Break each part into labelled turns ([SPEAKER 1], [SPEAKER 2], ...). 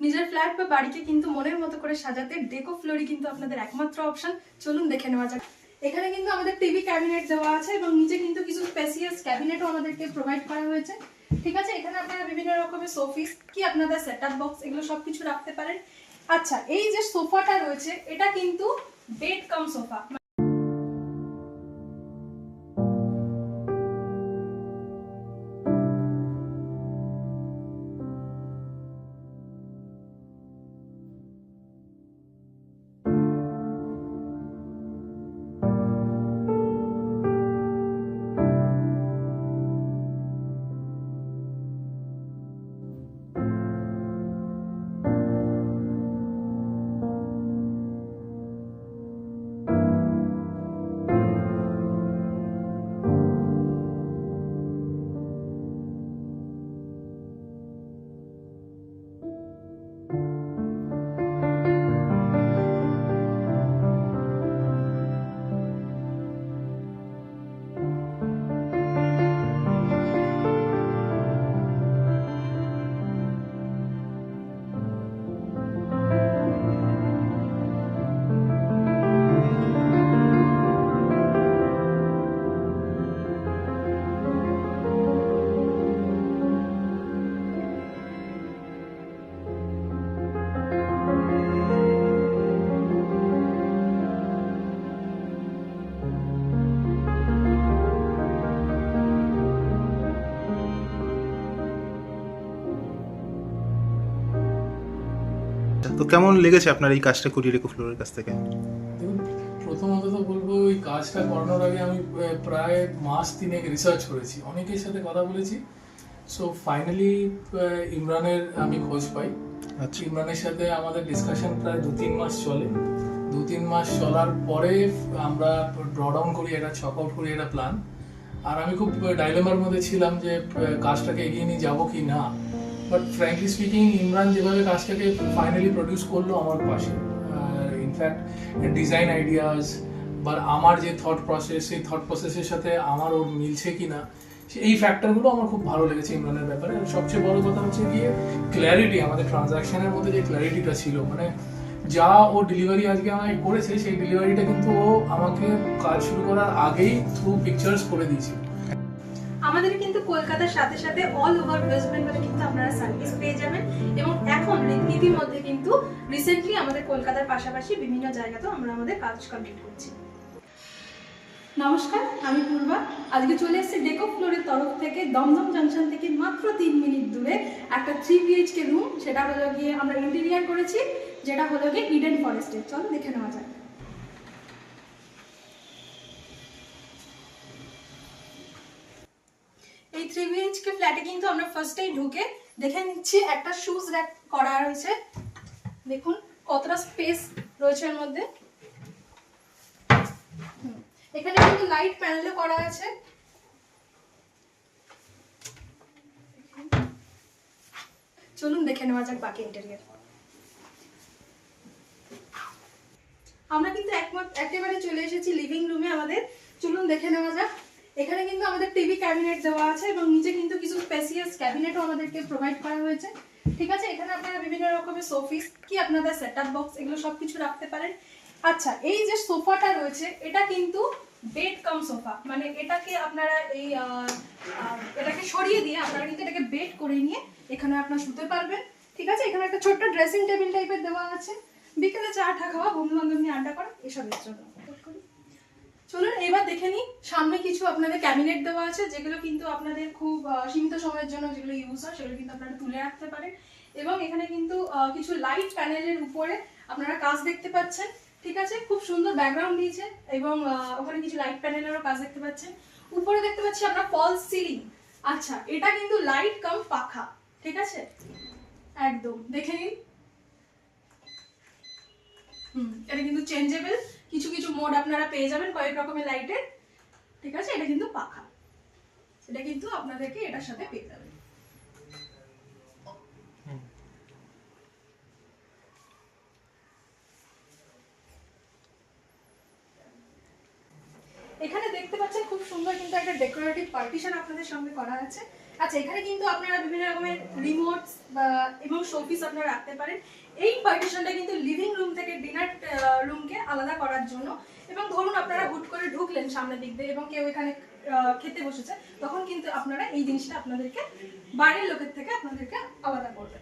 [SPEAKER 1] নিজের ফ্ল্যাট বা বাড়িকে কিন্তু মনের মতো করে সাজাতে ডেকো ফ্লোরি কিন্তু আপনাদের একমাত্র অপশন চলুন দেখে নেওয়া যাক। এখানে কিন্তু আমাদের টিভি ক্যাবিনেট দেওয়া আছে এবং নিচে কিন্তু কিছু স্পেসিয়াস ক্যাবিনেটও আমাদেরকে প্রোভাইড করা হয়েছে। ঠিক আছে? এখানে আপনারা বিভিন্ন রকমের সোফিস কি আপনাদের সেটআপ বক্স এগুলো সবকিছু রাখতে পারেন। আচ্ছা এই যে সোফাটা রয়েছে, এটা কিন্তু বেড কাম সোফা
[SPEAKER 2] কেমন লেগেছে আপনার এই কাজটা কুড়ি রেকো ফ্লোরের কাছ থেকে?
[SPEAKER 3] প্রথমত তো বলব ওই কাজটা করানোর আগে আমি প্রায় মাস তিনেক রিসার্চ করেছি। অনেকের সাথে কথা বলেছি। সো ফাইনালি ইমরানের আমি খোঁজ পাই।
[SPEAKER 2] আচ্ছা।
[SPEAKER 3] ইমরানের সাথে আমাদের ডিসকাশন প্রায় দু তিন মাস চলে। দু তিন মাস চলার পরে আমরা ড্র ডাউন করি এটা ছক আউট করি একটা প্ল্যান আর আমি খুব ডাইলেমার মধ্যে ছিলাম যে কাজটাকে এগিয়ে নিয়ে যাব কি না। বাট ফ্র্যাঙ্কলি স্পিকিং ইমরান যেভাবে কাজটাকে ফাইনালি প্রডিউস করল আমার পাশে। ইনফ্যাক্ট ডিজাইন আইডিয়াস বা আমার যে থট প্রসেস সেই থট প্রসেসের সাথে আমার ওর মিলছে কি না এই ফ্যাক্টরগুলো আমার খুব ভালো লেগেছে ইমরানের ব্যাপারে। সবচেয়ে বড় কথা হচ্ছে গিয়ে ক্ল্যারিটি আমাদের ট্রানজাকশনের মধ্যে যে ক্ল্যারিটিটা ছিল মানে যা ও ডেলিভারি আজকে আমাকে করেছে, সেই ডেলিভারিটা কিন্তু ও আমাকে কাজ শুরু করার আগেই থ্রু পিকচার্স করে দিয়েছে
[SPEAKER 1] কলকাতার সাথে সাথে অল ওভার ওয়েস্ট বেঙ্গলে কিন্তু আপনারা সার্ভিস পেয়ে যাবেন এবং এখন ইতিমধ্যে কিন্তু রিসেন্টলি আমাদের কলকাতার পাশাপাশি বিভিন্ন জায়গাতেও আমরা আমাদের কাজ কমপ্লিট করছি। নমস্কার, আমি পূর্বা। আজকে চলে এসেছি ডেকো ফ্লোরের তরফ থেকে দমদম জাংশন থেকে মাত্র তিন মিনিট দূরে একটা থ্রি বিএইচকে রুম সেটা হলো গিয়ে আমরা ইন্টেরিয়ার করেছি, যেটা হলো গিয়ে ইডেন ফরেস্টে চল দেখে নেওয়া যায় থ্রি বিএইচকে ফ্ল্যাটে কিন্তু আমরা ফার্স্টেই ঢুকে দেখে নিচ্ছি একটা শুজ র্যাক করা রয়েছে দেখুন, কতটা স্পেস রয়েছে এর মধ্যে। এখানে কিন্তু লাইট প্যানেলও করা আছে। চলুন দেখে নেওয়া যাক বাকি ইন্টেরিয়ার আমরা কিন্তু একমাত্র একেবারে চলে এসেছি লিভিং রুমে আমাদের। চলুন দেখে নেওয়া যাক। এখানে কিন্তু আমাদের টিভি ক্যাবিনেট দেওয়া আছে এবং নিচে কিন্তু কিছু স্পেসিয়াস ক্যাবিনেটও আমাদেরকে প্রোভাইড করা হয়েছে। ঠিক আছে? এখানে আপনারা বিভিন্ন রকমের সোফিস কি আপনাদের সেটআপ বক্স এগুলো সবকিছু রাখতে পারেন। আচ্ছা এই যে সোফাটা রয়েছে, এটা কিন্তু বেড কাম সোফা মানে এটাকে আপনারা এই এটাকে সরিয়ে দিয়ে আপনারা কিন্তু এটাকে বেড করে নিয়ে এখানে আপনারা শুতে পারবেন। ঠিক আছে? এখানে একটা ছোট্ট ড্রেসিং টেবিল টাইপের দেওয়া আছে। বিকেলে চা টা খাওয়া বন্ধু বান্ধব নিয়ে আড্ডা করা, এসবের জন্য। চলুন, এবার দেখে নিই। সামনে কিছু আপনাদের ক্যাবিনেট দেওয়া আছে, যেগুলো কিন্তু আপনাদের খুব সীমিত সময়ের জন্য যেগুলো ইউজ হয়, সেগুলো কিন্তু আপনারা তুলে রাখতে পারেন। এবং এখানে কিন্তু কিছু লাইট প্যানেলের উপরে আপনারা কাজ দেখতে পাচ্ছেন, ঠিক আছে? খুব সুন্দর ব্যাকগ্রাউন্ড দিয়েছে, এবং ওখানে কিছু লাইট প্যানেলেরও কাজ দেখতে পাচ্ছেন। উপরে দেখতে পাচ্ছি আমরা ফলস সিলিং আচ্ছা এটা কিন্তু লাইট কাম পাখা, ঠিক আছে? একদম, দেখে নিন। হুম, এটা কিন্তু চেঞ্জেবল কিছু কিছু মোড আপনারা পেয়ে যাবেন কয়েক রকমের লাইটের। ঠিক আছে? এটা কিন্তু পাখা। এটা কিন্তু আপনাদেরকে এটার সাথে পেয়ে যাবেন। এখানে দেখতে পাচ্ছেন খুব সুন্দর কিন্তু একটা ডেকোরেটিভ পার্টিশন আপনাদের সঙ্গে করা আছে। আচ্ছা এখানে কিন্তু আপনারা বিভিন্ন রকমের রিমোটস বা এবং শোপিস আপনারা রাখতে পারেন। এই পার্টিশনটা কিন্তু লিভিং রুম থেকে ডিনার রুমকে আলাদা করার জন্য। এবং ধরুন আপনারা হুট করে ঢুকলেন সামনের দিক দিয়ে এবং কেউ এখানে খেতে বসেছে, তখন কিন্তু আপনারা এই জিনিসটা আপনাদেরকে বাইরের লোকের থেকে আপনাদেরকে আলাদা করবে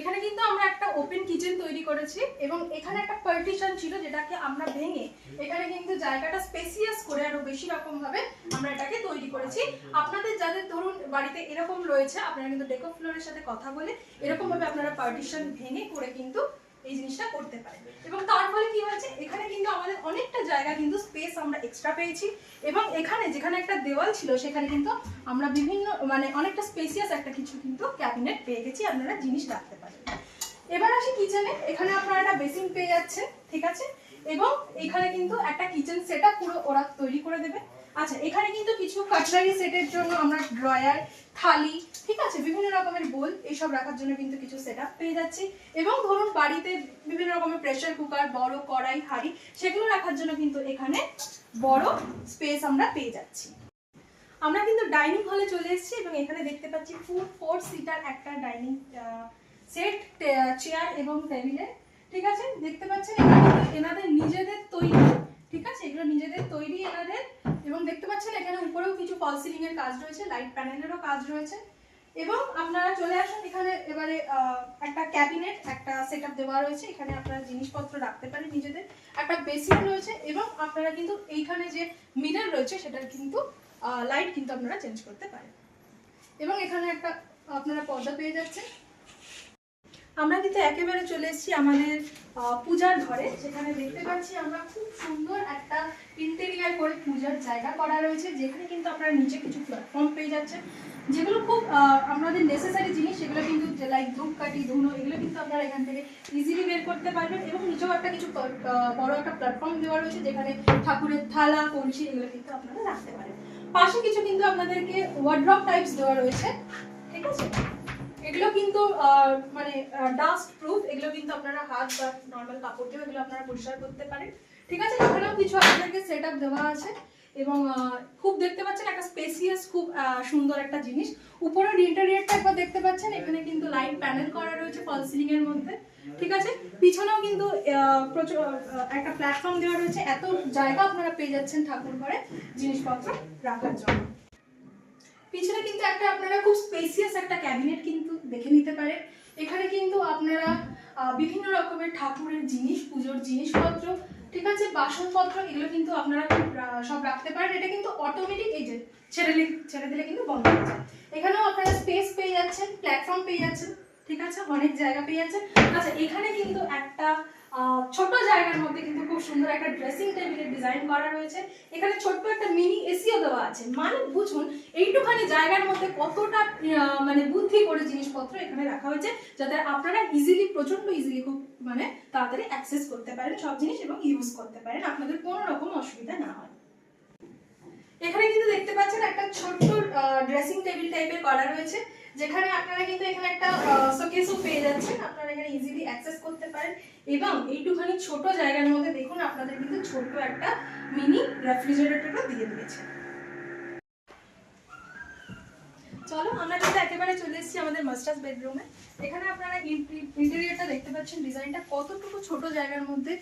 [SPEAKER 1] এখানে কিন্তু আমরা একটা ওপেন কিচেন তৈরি করেছি এবং এখানে একটা পার্টিশন ছিল যেটাকে আমরা ভেঙে এখানে কিন্তু জায়গাটা স্পেসিয়াস করে আরও বেশি রকম ভাবে আমরা এটাকে তৈরি করেছি। আপনাদের যাদের ধরুন বাড়িতে এরকম রয়েছে, আপনারা কিন্তু ডেকো ফ্লোরের সাথে কথা বলে এরকম ভাবে আপনারা পার্টিশন ভেঙে করে কিন্তু এই জিনিসটা করতে পারেন। এবং তার ফলে কি হয়েছে? এখানে কিন্তু আমাদের অনেকটা জায়গা কিন্তু স্পেস আমরা এক্সট্রা পেয়েছি এবং এখানে যেখানে একটা দেওয়াল ছিল, সেখানে কিন্তু আমরা বিভিন্ন মানে অনেকটা স্পেসিয়াস একটা কিছু কিন্তু ক্যাবিনেট পেয়ে গেছি। আপনারা জিনিস রাখতে পারেন। এবার আসি কিচেনে এখানে আপনারা একটা বেসিন পেয়ে যাচ্ছেন, ঠিক আছে? এবং এখানে কিন্তু একটা কিচেন সেটআপ পুরো ওরা তৈরি করে দেবে। আচ্ছা এখানে কিন্তু কিছু কাটলারি সেটের জন্য আমরা ড্রয়ার থালি, ঠিক আছে? বিভিন্ন রকমের বোল এইসব রাখার জন্য কিন্তু কিছু সেটআপ পেয়ে যাচ্ছি। এবং ধরুন বাড়িতে বিভিন্ন রকমের প্রেসার কুকার বড় কড়াই, হাঁড়ি, সেগুলো রাখার জন্য কিন্তু এখানে বড় স্পেস আমরা পেয়ে যাচ্ছি। আমরা কিন্তু ডাইনিং হলে চলে এসেছি এবং এখানে দেখতে পাচ্ছি ফুল ফোর সিটার একটা ডাইনিং সেট চেয়ার এবং টেবিলে ঠিক আছে? দেখতে পাচ্ছেন এনাদের নিজেদের তৈরি, ঠিক আছে? এগুলো নিজেদের তৈরি এনাদের, এবং দেখতে পাচ্ছেন, এখানে উপরেও কিছু ফল সিলিং এর কাজ রয়েছে লাইট প্যানেলেরও কাজ রয়েছে। এবং আপনারা চলে আসুন, এখানে এবারে একটা ক্যাবিনেট একটা সেটআপ দেওয়া রয়েছে। এখানে আপনারা জিনিসপত্র রাখতে পারেন নিজেদের। একটা বেসিন রয়েছে, এবং আপনারা কিন্তু এইখানে যে মিরর রয়েছে, সেটার কিন্তু লাইট কিন্তু আপনারা চেঞ্জ করতে পারেন। এবং এখানে একটা, আপনারা পর্দা পেয়ে যাচ্ছেন। আমরা কিন্তু একেবারে চলে এসেছি আমাদের পূজার ঘরে। যেখানে দেখতে পাচ্ছি আমরা খুব সুন্দর একটা ইন্টেরিয়ার করে পূজার জায়গা করা রয়েছে, যেখানে কিন্তু আপনারা নিচে কিছু প্ল্যাটফর্ম পেয়ে যাচ্ছেন। যেগুলো খুব আমাদের নেসেসারি জিনিস, সেগুলো কিন্তু লাইক ধূপকাঠি, ধুনো, এগুলো কিন্তু আপনারা এখান থেকে ইজিলি বের করতে পারবেন এবং নিচেও একটা কিছু বড় একটা প্ল্যাটফর্ম দেওয়া রয়েছে, যেখানে ঠাকুরের থালা, কলসি, এগুলো কিন্তু আপনারা রাখতে পারেন। পাশে কিছু কিন্তু আপনাদেরকে ওয়ার্ড্রপ টাইপস দেওয়া রয়েছে, ঠিক আছে? এগুলো কিন্তু মানে ডাস্ট প্রুফ এগুলো কিন্তু আপনারা হাত বা নর্মাল কাপড় দিয়ে এগুলো আপনারা পরিষ্কার করতে পারেন। ঠিক আছে? এখানেও কিছু আপনাদেরকে সেট আপ দেওয়া আছে এবং খুব দেখতে পাচ্ছেন একটা স্পেসিয়াস খুব সুন্দর একটা জিনিস। উপরের ইন্টেরিয়রটা একবার দেখতে পাচ্ছেন, এখানে কিন্তু লাইট প্যানেল করা রয়েছে ফল সিলিং এর মধ্যে। ঠিক আছে? পিছনেও কিন্তু প্রচুর একটা প্ল্যাটফর্ম দেওয়া রয়েছে। এত জায়গা আপনারা পেয়ে যাচ্ছেন ঠাকুর ঘরে জিনিসপত্র রাখার জন্য। পিছনে কিন্তু একটা আপনারা খুব স্পেসিয়াস একটা ক্যাবিনেট কিন্তু দেখে নিতে পারেন। এখানে কিন্তু আপনারা বিভিন্ন রকমের ঠাকুরের জিনিস, পুজোর জিনিসপত্র, ঠিক আছে? বাসনপত্র, এগুলো কিন্তু আপনারা সব রাখতে পারেন। এটা কিন্তু অটোমেটিক এই যে ছেড়ে ছেড়ে দিলে কিন্তু বন্ধ হয়ে যায়। এখানেও আপনারা স্পেস পেয়ে যাচ্ছেন প্ল্যাটফর্ম পেয়ে যাচ্ছেন। ঠিক আছে? অনেক জায়গা পেয়ে যাচ্ছেন আচ্ছা এখানে কিন্তু একটা ছোট জায়গার মধ্যে কিন্তু খুব সুন্দর একটা ড্রেসিং টেবিলের ডিজাইন করা রয়েছে। এখানে ছোট্ট একটা মিনি এসিও দেওয়া আছে। মানে বুঝুন, এইটুখানি জায়গার মধ্যে কতটা মানে বুদ্ধি করে জিনিসপত্র এখানে রাখা হয়েছে, যাতে আপনারা ইজিলি প্রচণ্ড ইজিলি খুব মানে তাড়াতাড়ি অ্যাক্সেস করতে পারেন সব জিনিস এবং ইউজ করতে পারেন। আপনাদের কোনো রকম অসুবিধা না হয়। এখানে কিন্তু দেখতে পাচ্ছেন একটা ছোট্ট ড্রেসিং টেবিল টাইপের করা রয়েছে। যেখানে আপনারা কিন্তু এখানে একটা শোকেসও পেয়ে যাচ্ছেন। আপনারা এখানে ইজিলি অ্যাক্সেস করতে পারেন। এবং এইটুখানি ছোট জায়গার মধ্যে দেখুন, আপনাদের কিন্তু ছোট একটা মিনি রেফ্রিজারেটরও দিয়ে দিয়েছে। চলো, আমরা কিন্তু একেবারে চলে এসেছি আমাদের মাস্টার্স বেডরুমে। এখানে আপনারা ইন্টেরিয়রটা দেখতে পাচ্ছেন, ডিজাইনটা কতটুকু ছোট জায়গার মধ্যে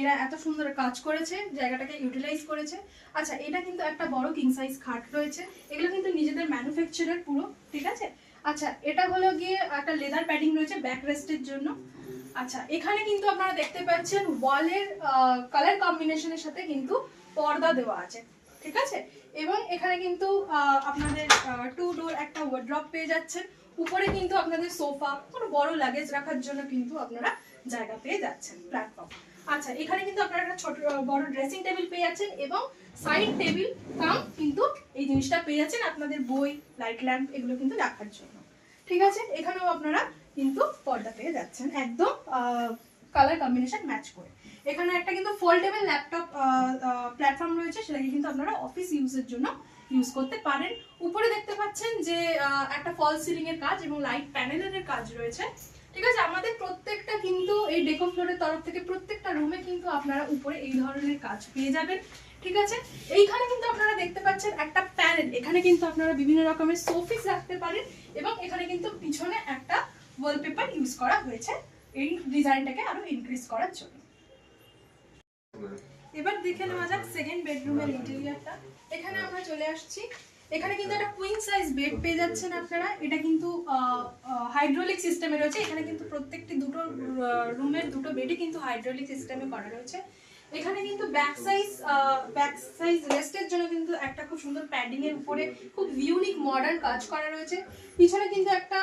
[SPEAKER 1] এরা এত সুন্দর কাজ করেছে, জায়গাটাকে ইউটিলাইজ করেছে। আচ্ছা এটা কিন্তু একটা বড় কিং সাইজ খাট রয়েছে। এগুলো কিন্তু নিজেদের ম্যানুফ্যাকচারের পুরো, ঠিক আছে? আচ্ছা এটা হলো গিয়ে একটা লেদার প্যাডিং রয়েছে ব্যাক রেস্টের জন্য। আচ্ছা এখানে কিন্তু আপনারা দেখতে পাচ্ছেন ওয়ালের কালার কম্বিনেশনের সাথে কিন্তু পর্দা দেওয়া আছে, ঠিক আছে? এবং এখানে কিন্তু আপনাদের টু ডোর একটা ওয়ার্ড্রপ পেয়ে যাচ্ছেন। উপরে কিন্তু আপনাদের সোফা কোনো বড় লাগেজ রাখার জন্য কিন্তু আপনারা জায়গা পেয়ে যাচ্ছেন প্ল্যাটফর্ম আচ্ছা এখানে কিন্তু আপনারা একটা ছোট বড় ড্রেসিং টেবিল পেয়ে যাচ্ছেন এবং সাইড টেবিল কাম কিন্তু এই জিনিসটা পেয়ে যাচ্ছেন আপনাদের বই লাইট ল্যাম্প এগুলো কিন্তু রাখার জন্য। ঠিক আছে? এখানেও আপনারা কিন্তু পর্দা পেয়ে যাচ্ছেন। একদম কালার কম্বিনেশন ম্যাচ করে। এখানে একটা কিন্তু ফোল্ডেবল ল্যাপটপ প্ল্যাটফর্ম রয়েছে, সেটাকে কিন্তু আপনারা অফিস ইউজের জন্য ইউজ করতে পারেন। উপরে দেখতে পাচ্ছেন যে একটা ফল সিলিং এর কাজ এবং লাইট প্যানেলের কাজ রয়েছে। ঠিক আছে, আমাদের প্রত্যেকটা কিন্তু এই ডেকো ফ্লোরের তরফ থেকে প্রত্যেকটা রুমে কিন্তু আপনারা উপরে এই ধরনের কাজ পেয়ে যাবেন। ঠিক আছে, এইখানে কিন্তু আপনারা দেখতে পাচ্ছেন একটা প্যানেল এখানে কিন্তু আপনারা বিভিন্ন রকমের সোফিস রাখতে পারেন এবং এখানে কিন্তু পিছনে একটা ওয়ালপেপার ইউজ করা হয়েছে। এই ডিজাইনটাকে আরও ইনক্রিজ করার জন্য। এবার দেখে নেওয়া যাক সেকেন্ড বেডরুমের ইন্টেরিয়ারটা এখানে আমরা চলে আসছি। এখানে কিন্তু একটা কুইন সাইজ বেড পেয়ে যাচ্ছেন আপনারা। এটা কিন্তু হাইড্রোলিক সিস্টেমে রয়েছে। এখানে কিন্তু প্রত্যেকটি দুটো রুমের দুটো বেডই কিন্তু হাইড্রোলিক সিস্টেমে করা রয়েছে। এখানে কিন্তু ব্যাক সাইজ ব্যাক সাইজ রেস্টের জন্য কিন্তু একটা খুব সুন্দর প্যাডিং এর উপরে খুব ইউনিক মডার্ন কাজ করা রয়েছে। পিছনে কিন্তু একটা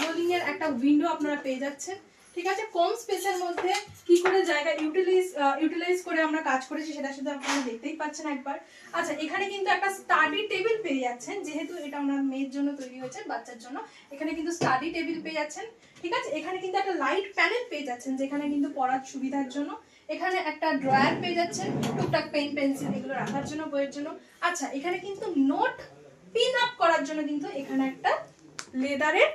[SPEAKER 1] রোলিং এর একটা উইন্ডো আপনারা পেয়ে যাচ্ছেন। ঠিক আছে কম স্পেসের মধ্যে কি করে জায়গা ইউটিলাইজ ইউটিলাইজ করে আমরা কাজ করেছি সেটা শুধু আপনারা দেখতেই পাচ্ছেন একবার। আচ্ছা এখানে কিন্তু একটা স্টাডি টেবিল পেয়ে যাচ্ছেন, যেহেতু এটা ওনার মেয়ের জন্য তৈরি হয়েছে, বাচ্চার জন্য। এখানে কিন্তু স্টাডি টেবিল পেয়ে যাচ্ছেন, ঠিক আছে? এখানে কিন্তু একটা লাইট প্যানেল পেয়ে যাচ্ছেন, যেখানে কিন্তু পড়ার সুবিধার জন্য। এখানে একটা ড্রয়ার পেয়ে যাচ্ছেন, টুকটাক পেন পেন্সিল এগুলো রাখার জন্য, বইয়ের জন্য। আচ্ছা এখানে কিন্তু নোট পিন আপ করার জন্য কিন্তু এখানে একটা লেদারের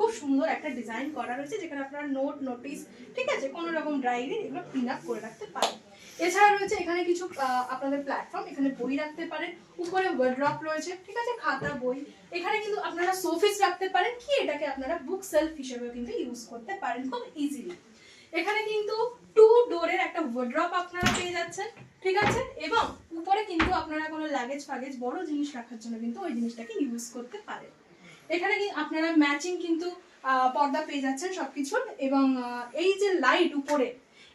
[SPEAKER 1] খুব সুন্দর একটা ডিজাইন করা রয়েছে, যেখানে আপনারা নোট নোটিশ ঠিক আছে কোনো রকম ডায়েরি এগুলো পিন আপ করে রাখতে পারেন। এছাড়া রয়েছে এখানে কিছু আপনাদের প্ল্যাটফর্ম এখানে বই রাখতে পারেন, উপরে ওয়ার্ড্রপ রয়েছে, ঠিক আছে, খাতা, বই। এখানে কিন্তু আপনারা সোফিস রাখতে পারেন, কি এটাকে আপনারা বুক সেলফ হিসেবেও কিন্তু ইউজ করতে পারেন খুব ইজিলি এখানে কিন্তু টু ডোরের একটা ওয়ার্ড্রপ আপনারা পেয়ে যাচ্ছেন, ঠিক আছে, এবং উপরে কিন্তু আপনারা কোনো লাগেজ ফাগেজ বড় জিনিস রাখার জন্য কিন্তু ওই জিনিসটাকে ইউজ করতে পারেন। এখানে আপনারা ম্যাচিং কিন্তু পর্দা পেয়ে যাচ্ছেন সবকিছুর এবং এই যে লাইট উপরে,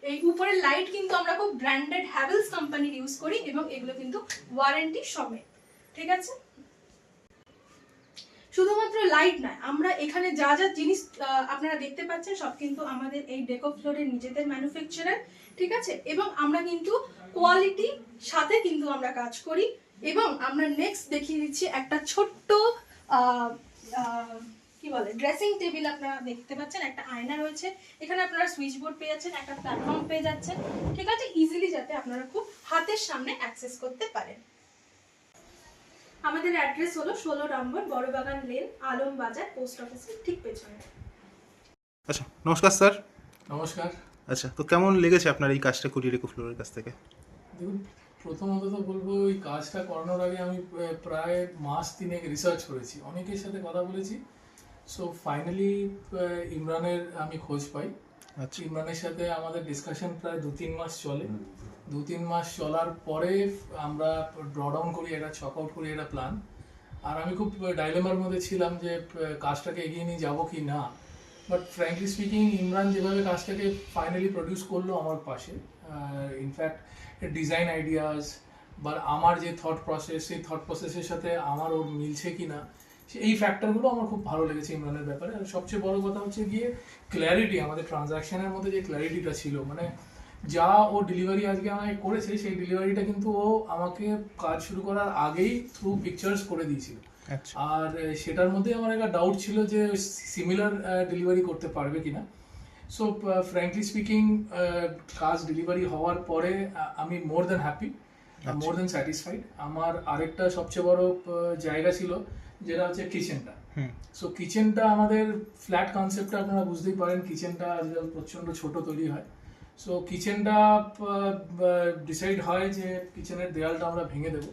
[SPEAKER 1] এই উপরের লাইট কিন্তু আমরা খুব ব্র্যান্ডেড হ্যাভেলস কোম্পানির ইউজ করি এবং এগুলো কিন্তু ওয়ারেন্টি সমেত। ঠিক আছে? শুধুমাত্র লাইট নয়, আমরা এখানে যা যা জিনিস আপনারা দেখতে পাচ্ছেন সব কিন্তু আমাদের এই ডেকো ফ্লোরের নিজেদের ম্যানুফ্যাকচারার ঠিক আছে? এবং আমরা কিন্তু কোয়ালিটি সাথে কিন্তু আমরা কাজ করি। এবং আমরা নেক্সট দেখিয়ে দিচ্ছি একটা ছোট্ট কি বলে ড্রেসিং টেবিল আপনারা দেখতে পাচ্ছেন একটা আয়না রয়েছে। এখানে আপনারা সুইচ বোর্ড পেয়ে যাচ্ছেন একটা প্ল্যাটফর্ম পেয়ে যাচ্ছেন। ঠিক আছে ইজিলি যাতে আপনারা খুব হাতের সামনে অ্যাক্সেস করতে পারেন। আমাদের অ্যাড্রেস হলো ষোলো নম্বর বড়বাগান লেন আলম বাজার পোস্ট অফিসের ঠিক পেছনে।
[SPEAKER 2] আচ্ছা নমস্কার স্যার।
[SPEAKER 3] নমস্কার।
[SPEAKER 2] আচ্ছা তো কেমন লেগেছে আপনার এই কাজটা কুড়ি রেকো ফ্লোরের কাছ থেকে?
[SPEAKER 3] দেখুন প্রথমত তো বলব ওই কাজটা করানোর আগে আমি প্রায়- মাস তিনেক রিসার্চ করেছি। অনেকের সাথে কথা বলেছি। সো ফাইনালি ইমরানের আমি খোঁজ পাই।
[SPEAKER 2] আচ্ছা।
[SPEAKER 3] ইমরানের সাথে আমাদের ডিসকাশন প্রায় দু তিন মাস চলে। দু তিন মাস চলার পরে আমরা ড্রডাউন করি একটা ছক আউট করি একটা প্ল্যান আর আমি খুব ডাইলেমার মধ্যে ছিলাম যে কাজটাকে এগিয়ে নিয়ে যাব কি না। বাট ফ্র্যাঙ্কলি স্পিকিং ইমরান যেভাবে কাজটাকে ফাইনালি প্রডিউস করল আমার পাশে ইনফ্যাক্ট ডিজাইন আইডিয়াস বা আমার যে থট প্রসেস সেই থট প্রসেসের সাথে আমার ওর মিলছে কি না এই ফ্যাক্টরগুলো আমার খুব ভালো লেগেছে ইমরানের ব্যাপারে। আর সবচেয়ে বড় কথা হচ্ছে গিয়ে ক্ল্যারিটি আমাদের ট্রানজাকশনের মধ্যে যে ক্ল্যারিটিটা ছিল মানে যা ও ডেলিভারি আজকে আমাকে করেছে সেই ডেলিভারিটা কিন্তু ও আমাকে কাজ শুরু করার আগেই থ্রু পিকচার্স করে দিয়েছিল।
[SPEAKER 2] আচ্ছা।
[SPEAKER 3] আর সেটার মধ্যে আমার একটা ডাউট ছিল যে সিমিলার ডেলিভারি করতে পারবে কিনা। সো ফ্র্যাঙ্কলি স্পিকিং কাজ ডেলিভারি হওয়ার পরে আমি more than happy more than satisfied আমার আরেকটা সবচেয়ে বড় জায়গা ছিল যেটা হচ্ছে কিচেনটা সো কিচেনটা আমাদের ফ্ল্যাট কনসেপ্টটা আপনারা বুঝতেই পারেন কিচেনটা আজকাল প্রচণ্ড ছোট তৈরি হয়। সো কিচেনটা ডিসাইড হয় যে কিচেনের দেয়ালটা আমরা ভেঙে দেবো।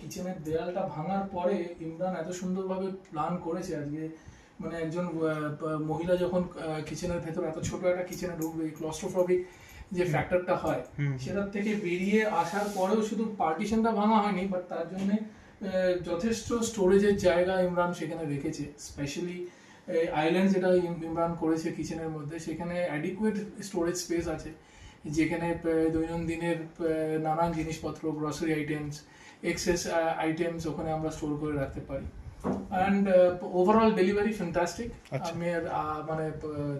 [SPEAKER 3] কিচেনের দেয়ালটা ভাঙার পরে ইমরান এত সুন্দরভাবে প্ল্যান করেছে আজকে মানে একজন মহিলা যখন কিচেনের ভেতর এত ছোট একটা কিচেনে ঢুকবে ক্লস্ট্রোফবিক যে ফ্যাক্টরটা হয় সেটার থেকে বেরিয়ে আসার পরেও শুধু পার্টিশনটা ভাঙা হয়নি বাট তার জন্য যথেষ্ট স্টোরেজের জায়গা ইমরান সেখানে রেখেছে। স্পেশালি আইল্যান্ড যেটা ইমরান করেছে কিচেনের মধ্যে সেখানে অ্যাডিকুয়েট স্টোরেজ স্পেস আছে। যেখানে দৈনন্দিনের নানান জিনিসপত্র গ্রসারি আইটেমস এক্সেস আইটেমস ওখানে আমরা স্টোর করে রাখতে পারি। And overall delivery fantastic. আমি মানে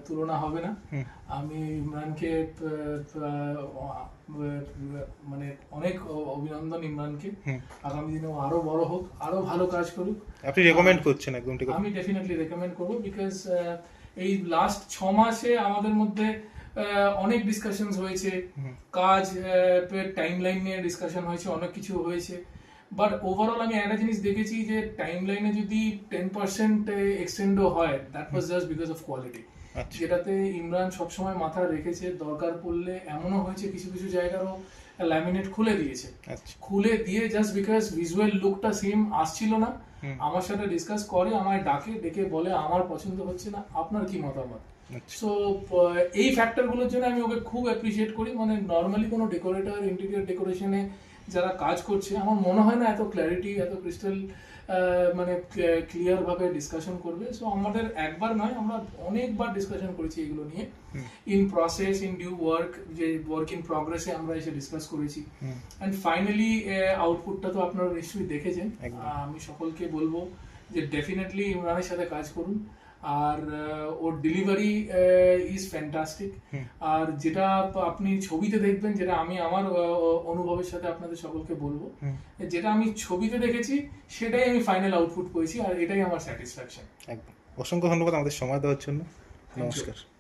[SPEAKER 3] তুলনা হবে না। আমি ইমরানকে মানে অনেক অভিনন্দন ইমরানকে। আগামী দিনে আরও বড় হোক আরও ভালো কাজ করুক।
[SPEAKER 2] আপনি রেকমেন্ড করছেন একদম ঠিক
[SPEAKER 3] আমি ডেফিনেটলি রেকমেন্ড করব বিকজ এই লাস্ট ছ মাসে আমাদের মধ্যে অনেক ডিসকাশনস হয়েছে। কাজ টাইম লাইন নিয়ে ডিসকাশন হয়েছে অনেক কিছু হয়েছে। বাট ওভারঅল আমি একটা জিনিস দেখেছি যে টাইম লাইনে যদি টেন পার্সেন্ট এক্সটেন্ডও হয় that was just because of quality
[SPEAKER 2] আচ্ছা।
[SPEAKER 3] যেটাতে ইমরান সবসময় মাথা রেখেছে দরকার পড়লে এমনও হয়েছে কিছু কিছু জায়গারও ল্যামিনেট খুলে দিয়েছে।
[SPEAKER 2] আচ্ছা।
[SPEAKER 3] খুলে দিয়ে জাস্ট বিকজ ভিজুয়াল লুকটা সেম আসছিল না। আমার সাথে ডিসকাস করে আমায় ডাকে ডেকে বলে আমার পছন্দ হচ্ছে না আপনার কি মতামত?
[SPEAKER 2] আচ্ছা।
[SPEAKER 3] সো এই ফ্যাক্টরগুলোর জন্য আমি ওকে খুব অ্যাপ্রিসিয়েট করি। মানে নর্মালি কোনো ডেকোরেটর ইন্টেরিয়র ডেকোরেশনে যারা কাজ করছে আমার মনে হয় না এত ক্ল্যারিটি এত ক্রিস্টাল মানে ক্লিয়ার ভাবে ডিসকাশন করবে। সো আমাদের একবার নয় আমরা অনেকবার ডিসকাশন করেছি এগুলো নিয়ে। In process in due work যে ওয়ার্ক ইন প্রগ্রেসে আমরা এসে ডিসকাস করেছি। অ্যান্ড ফাইনালি আউটপুটটা তো আপনারা নিশ্চয়ই দেখেছেন। আমি সকলকে বলব যে ডেফিনেটলি ইমরানের সাথে কাজ করুন। আর ওর ডেলিভারি ইজ ফ্যান্টাস্টিক আর যেটা আপনি ছবিতে দেখবেন যেটা আমি আমার অনুভবের সাথে আপনাদের সকলকে বলব যেটা আমি ছবিতে দেখেছি সেটাই আমি ফাইনাল আউটপুট করেছি আর এটাই আমার স্যাটিসফ্যাকশন
[SPEAKER 2] একদম। অসংখ্য ধন্যবাদ আমাদের সময় দেওয়ার জন্য। নমস্কার।